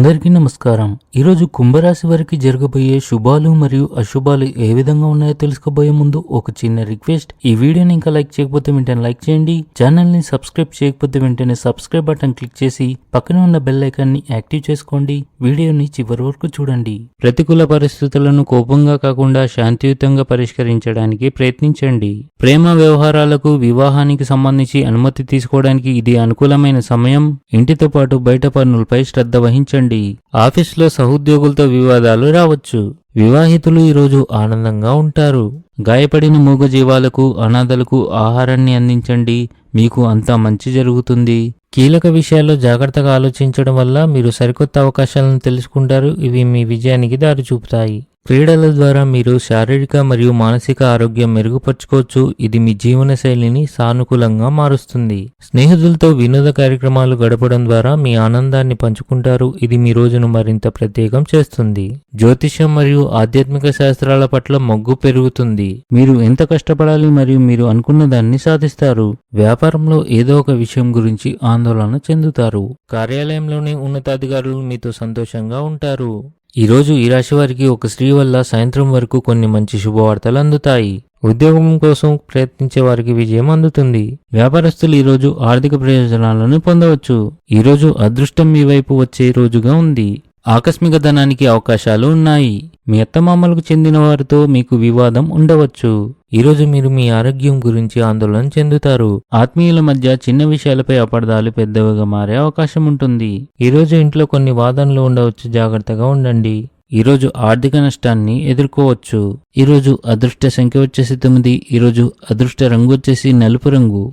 అందరికీ నమస్కారం. ఈరోజు కుంభరాశి వారికి జరగబోయే శుభాలు మరియు అశుభాలు ఏ విధంగా ఉన్నాయో తెలుసుకోబోయే ముందు ఒక చిన్న రిక్వెస్ట్. ఈ వీడియోని ఇంకా లైక్ చేయకపోతే వెంటనే లైక్ చేయండి. ఛానల్ని సబ్స్క్రైబ్ చేయకపోతే వెంటనే సబ్స్క్రైబ్ బటన్ క్లిక్ చేసి పక్కన ఉన్న బెల్ని యాక్టివ్ చేసుకోండి. వీడియోని చివరి వరకు చూడండి. ప్రతికూల పరిస్థితులను కోపంగా కాకుండా శాంతియుతంగా పరిష్కరించడానికి ప్రయత్నించండి. ప్రేమ వ్యవహారాలకు వివాహానికి సంబంధించి అనుమతి తీసుకోవడానికి ఇది అనుకూలమైన సమయం. ఇంటితో పాటు బయట పనులపై శ్రద్ధ వహించండి. ఆఫీస్లో సహోద్యోగులతో వివాదాలు రావచ్చు. వివాహితులు ఈరోజు ఆనందంగా ఉంటారు. గాయపడిన మూగజీవాలకు అనాథలకు ఆహారాన్ని అందించండి. మీకు అంతా మంచి జరుగుతుంది. కీలక విషయాల్లో జాగ్రత్తగా ఆలోచించడం వల్ల మీరు సరికొత్త అవకాశాలను తెలుసుకుంటారు. ఇవి మీ విజయానికి దారి చూపుతాయి క్రీడల ద్వారా మీరు శారీరక మరియు మానసిక ఆరోగ్యం మెరుగుపరుచుకోవచ్చు. ఇది మీ జీవన శైలిని సానుకూలంగా మారుస్తుంది. స్నేహితులతో వినోద కార్యక్రమాలు గడపడం ద్వారా మీ ఆనందాన్ని పంచుకుంటారు. ఇది మీ రోజును మరింత ప్రత్యేకం చేస్తుంది. జ్యోతిష్యం మరియు ఆధ్యాత్మిక శాస్త్రాల పట్ల మొగ్గు పెరుగుతుంది. మీరు ఎంత కష్టపడాలి మరియు మీరు అనుకున్న దాన్ని సాధిస్తారు. వ్యాపారంలో ఏదో ఒక విషయం గురించి ఆందోళన చెందుతారు. కార్యాలయంలోని ఉన్నతాధికారులు మీతో సంతోషంగా ఉంటారు. ఈరోజు ఈ రాశి వారికి ఒక స్త్రీ వల్ల సాయంత్రం వరకు కొన్ని మంచి శుభవార్తలు అందుతాయి. ఉద్యోగం కోసం ప్రయత్నించే వారికి విజయం అందుతుంది. వ్యాపారస్తులు ఈరోజు ఆర్థిక ప్రయోజనాలను పొందవచ్చు. ఈరోజు అదృష్టం మీ వైపు వచ్చే రోజుగా ఉంది. ఆకస్మిక ధనానికి అవకాశాలు ఉన్నాయి. మీ అత్తమామలకు చెందిన వారితో మీకు వివాదం ఉండవచ్చు. ఈరోజు మీరు మీ ఆరోగ్యం గురించి ఆందోళన చెందుతారు. ఆత్మీయుల మధ్య చిన్న విషయాలపై అపార్థాలు పెద్దవిగా మారే అవకాశం ఉంటుంది. ఈరోజు ఇంట్లో కొన్ని వాదనలు ఉండవచ్చు. జాగ్రత్తగా ఉండండి. ఈరోజు ఆర్థిక నష్టాన్ని ఎదుర్కోవచ్చు. ఈరోజు అదృష్ట సంఖ్య వచ్చేసి తొమ్మిది. ఈరోజు అదృష్ట రంగు వచ్చేసి నలుపు రంగు.